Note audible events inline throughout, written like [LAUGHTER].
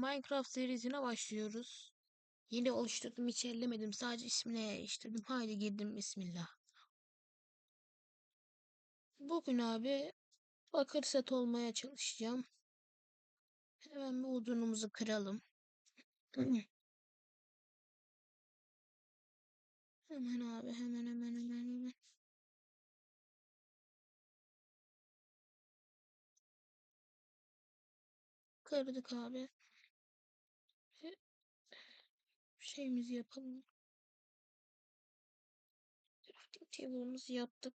Minecraft serisine başlıyoruz. Yeni oluşturdum hiç ellemedim. Sadece ismini değiştirdim. Haydi girdim bismillah. Bugün abi bakır set olmaya çalışacağım. Hemen bir odunumuzu kıralım. [CLEARS THROAT] Hemen abi hemen hemen hemen hemen. Kırdık abi. Şeyimizi yapalım. Crafting table'ımızı yaptık.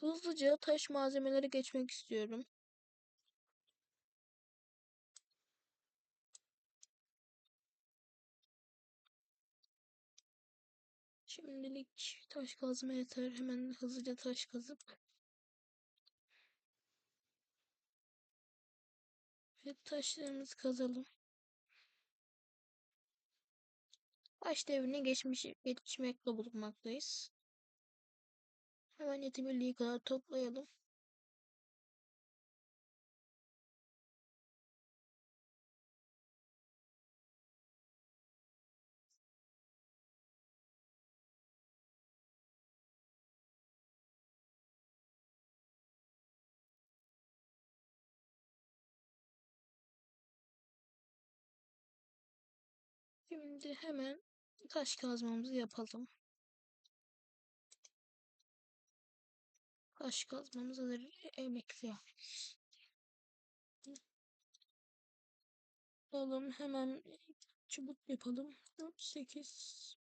Hızlıca taş malzemeleri geçmek istiyorum. Şimdilik taş kazma yeter. Hemen hızlıca taş kazıp ve taşlarımızı kazalım. Taş devrine geçmiş, geçmekle bulunmaktayız. Hemen yetebildiği kadar toplayalım. Şimdi hemen taş kazmamızı yapalım. Taş kazmamızı da emekli. Alalım hemen çubuk yapalım. 4 8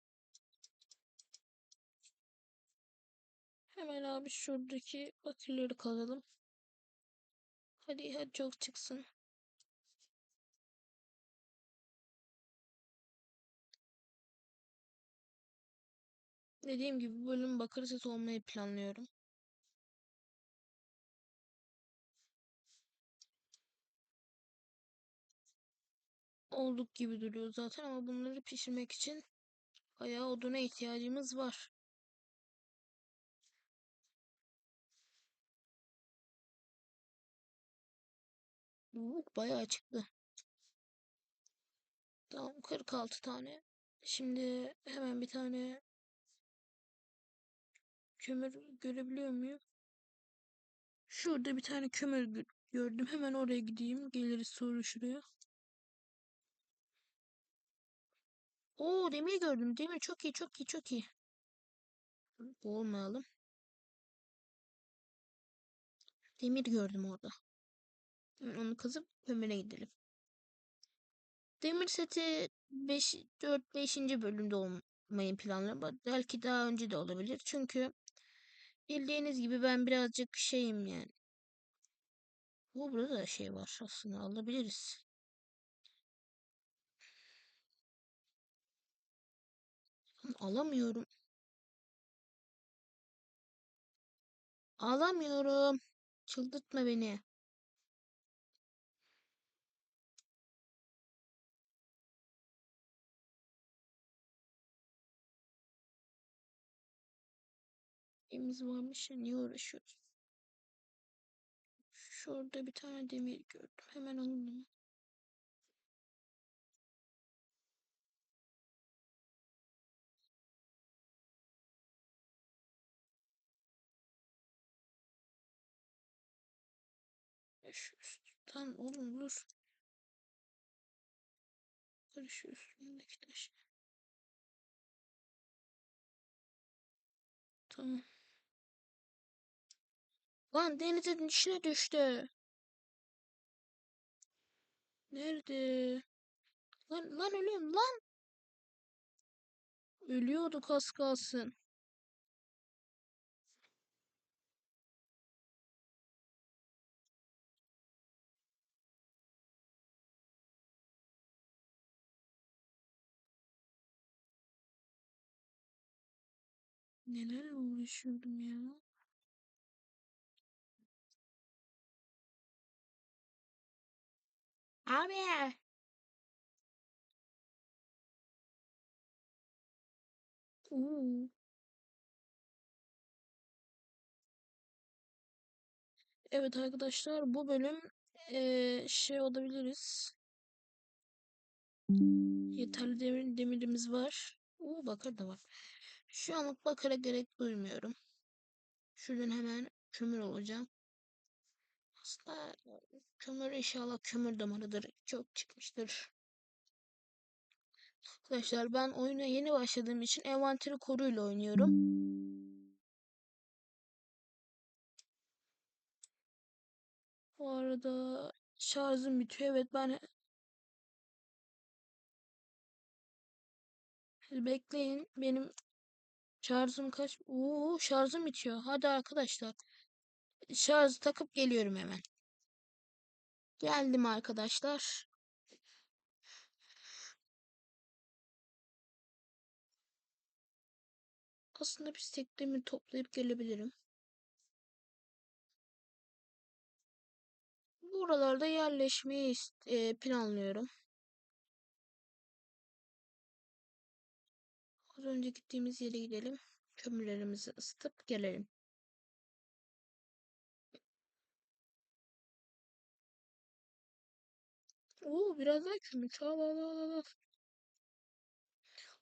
Hemen abi şuradaki bakırları kazalım. Hadi hadi çok çıksın. Dediğim gibi bu bölüm bakır set olmayı planlıyorum. Olduk gibi duruyor zaten ama bunları pişirmek için bayağı oduna ihtiyacımız var. Bu bayağı çıktı. Tamam 46 tane. Şimdi hemen bir tane kömür görebiliyor muyum? Şurada bir tane kömür gördüm. Hemen oraya gideyim. Geliriz sonra şuraya. Oo demir gördüm. Demir çok iyi çok iyi çok iyi. Olmayalım. Demir gördüm orada. Onu kazıp kömüre gidelim. Demir seti 5 4 5. bölümde olmayı planlıyorum. Belki daha önce de olabilir. Çünkü bildiğiniz gibi ben birazcık şeyim yani. Bu burada da şey var aslında alabiliriz. Alamıyorum. Alamıyorum. Çıldırtma beni. Elimiz varmış ya niye uğraşıyoruz? Şurada bir tane demir gördüm. Hemen alalım. Şu üstten oğlum dur. Şu üstündeki taş. Tamam. Lan denizin içine düştü. Nerede? Lan, lan ölüyorum lan. Ölüyordu az kalsın. Neler uğraşıyordum ya. Abi. Oo. Evet arkadaşlar bu bölüm eee, şey olabiliriz. Yeterli demir, demirimiz var. Oo bakır da var. Şu anlık bakıra gerek duymuyorum. Şuradan hemen kömür olacağım. Aslında kömür inşallah kömür damarıdır. Çok çıkmıştır. Arkadaşlar ben oyuna yeni başladığım için envanteri koruyla oynuyorum. Bu arada şarjım bitiyor. Evet ben bekleyin. Benim şarjım kaç? Oo şarjım bitiyor. Hadi arkadaşlar. Şarj takıp geliyorum hemen. Geldim arkadaşlar. Aslında bir teklerimi toplayıp gelebilirim. Buralarda yerleşmeyi planlıyorum. Az önce gittiğimiz yere gidelim. Kömürlerimizi ısıtıp gelelim. Oo biraz daha. Al al al al. al.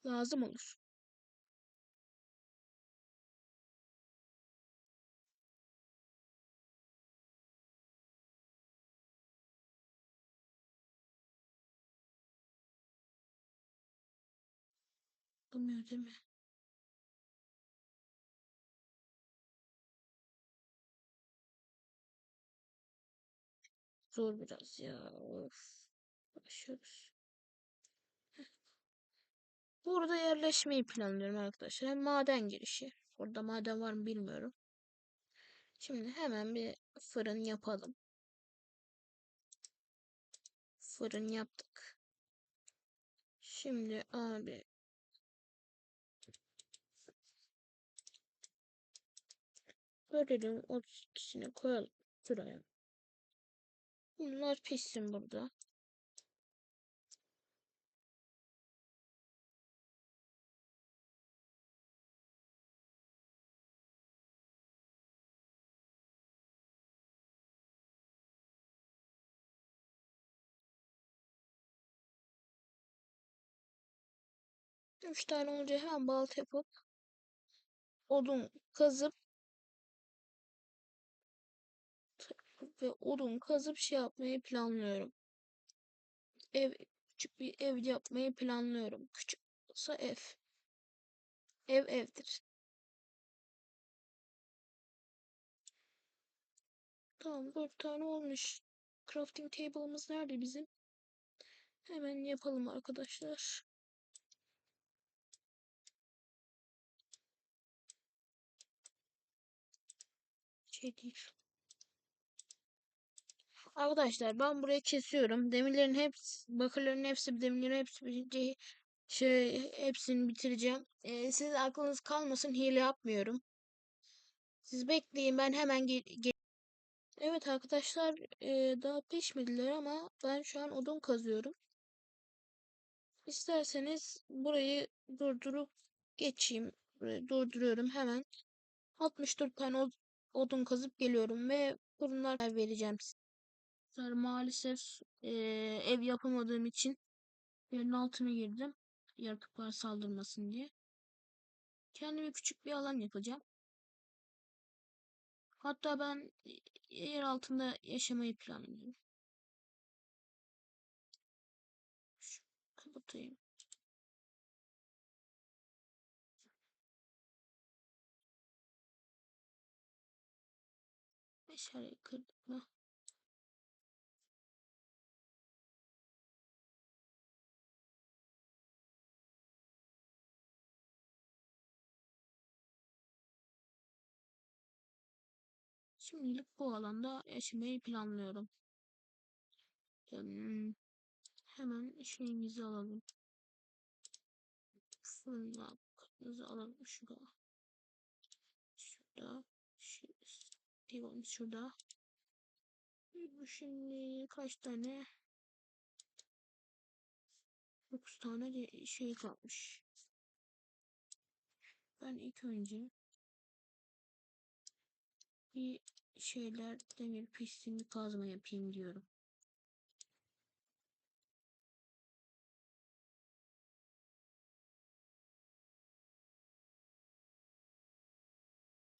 Lazım olur. Olmuyor değil mi? Zor biraz ya. Of. Başlıyoruz. Burada yerleşmeyi planlıyorum arkadaşlar. Hem maden girişi. Burada maden var mı bilmiyorum. Şimdi hemen bir fırın yapalım. Fırın yaptık. Şimdi abi Görelim 32'sini koyalım şuraya. Bunlar pişsin burada. Üç tane olunca hemen balta yapıp odun kazıp ve odun kazıp şey yapmayı planlıyorum. Ev küçük bir ev yapmayı planlıyorum. Küçük olsa ev. Ev evdir. Tamam dört tane olmuş. Crafting table'ımız nerede bizim? Hemen yapalım arkadaşlar. Şey. Arkadaşlar ben burayı kesiyorum. Demirlerin hepsi, bakırların hepsi, demirlerin hepsi birinci şey hepsini bitireceğim. Ee, siz aklınız kalmasın hile yapmıyorum. Siz bekleyin ben hemen gel Evet arkadaşlar e, daha pişmediler ama ben şu an odun kazıyorum. İsterseniz burayı durdurup geçeyim. Burayı durduruyorum hemen. 64 tane odun kazıp geliyorum ve fırınlar vereceğim size. Maalesef e, ev yapamadığım için yerin altına girdim. Yaratıklar saldırmasın diye. Kendime küçük bir alan yapacağım. Hatta ben yer altında yaşamayı planlıyorum. Şu kapatayım. Meşaleyi kırdık mı? Şimdilik bu alanda yaşamayı planlıyorum. Hemen şeyimizi alalım. Fırına kapımızı alalım şurada. Şurada. Şey Egon şurada. Şimdi kaç tane? 9 tane şey kalmış. Ben ilk önce bir şeyler demir pistini kazma yapayım diyorum.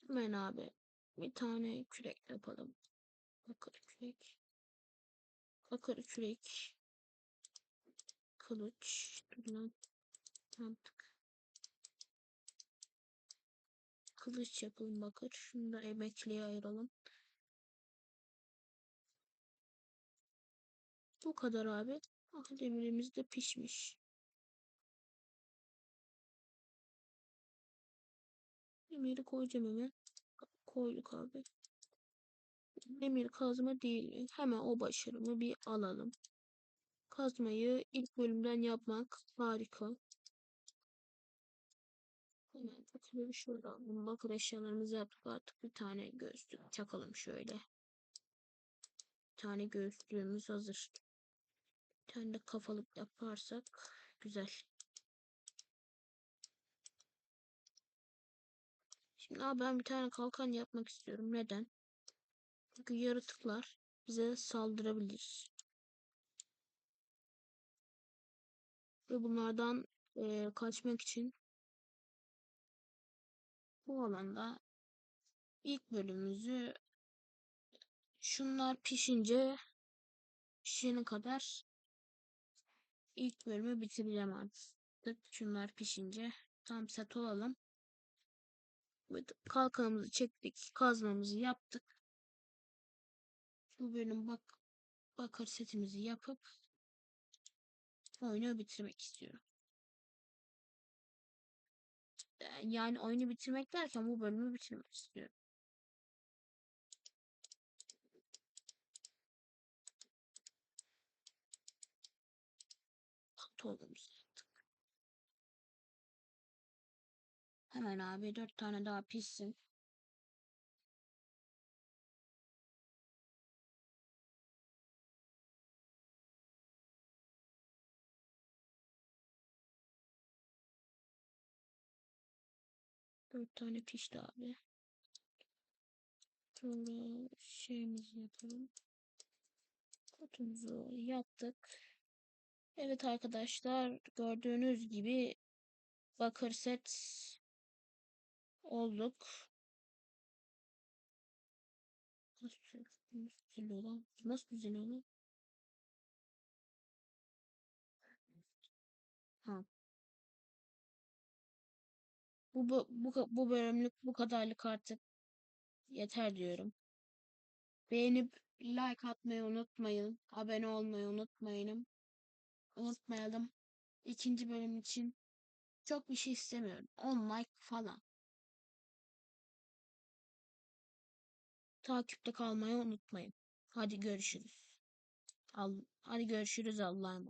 Hemen abi bir tane kürek yapalım. Bakır kürek. Bakır kürek. Kılıç. Dur lan. Yaptık. Kılıç yapalım bakır. Şunu da emekliye ayıralım. Bu kadar abi. Ah demirimiz de pişmiş. Demiri koyacağım hemen. Koyduk abi. Demir kazma değil. Hemen o başarımı bir alalım. Kazmayı ilk bölümden yapmak harika. Hemen bakır şurada alalım. Bakır eşyalarımızı yaptık artık. Bir tane gözlük çakalım şöyle. Bir tane gözlüğümüz hazır. Bir tane de kafalık yaparsak güzel. Abi ben bir tane kalkan yapmak istiyorum. Neden? Çünkü yaratıklar bize saldırabilir. Ve bunlardan e, kaçmak için bu alanda ilk bölümümüzü şunlar pişince pişene kadar ilk bölümü bitireceğim artık. Şunlar pişince tam set olalım. Kalkanımızı çektik. Kazmamızı yaptık. Bu bölüm bak bakır setimizi yapıp oyunu bitirmek istiyorum. Yani oyunu bitirmek derken bu bölümü bitirmek istiyorum. Tohumumuzu Hemen abi dört tane daha pişsin. Dört tane pişti abi. Sonra şeyimizi yapalım. Kutumuzu yaptık. Evet arkadaşlar gördüğünüz gibi bakır set olduk. Nasıl düzeliyor? Nasıl düzeliyor lan? Ha. Bu, bu, bu, bu bölümlük bu kadarlık artık yeter diyorum. Beğenip like atmayı unutmayın. Abone olmayı unutmayın. Unutmayalım. İkinci bölüm için çok bir şey istemiyorum. 10 like falan. Takipte kalmayı unutmayın. Hadi görüşürüz. Al, hadi görüşürüz Allah'a.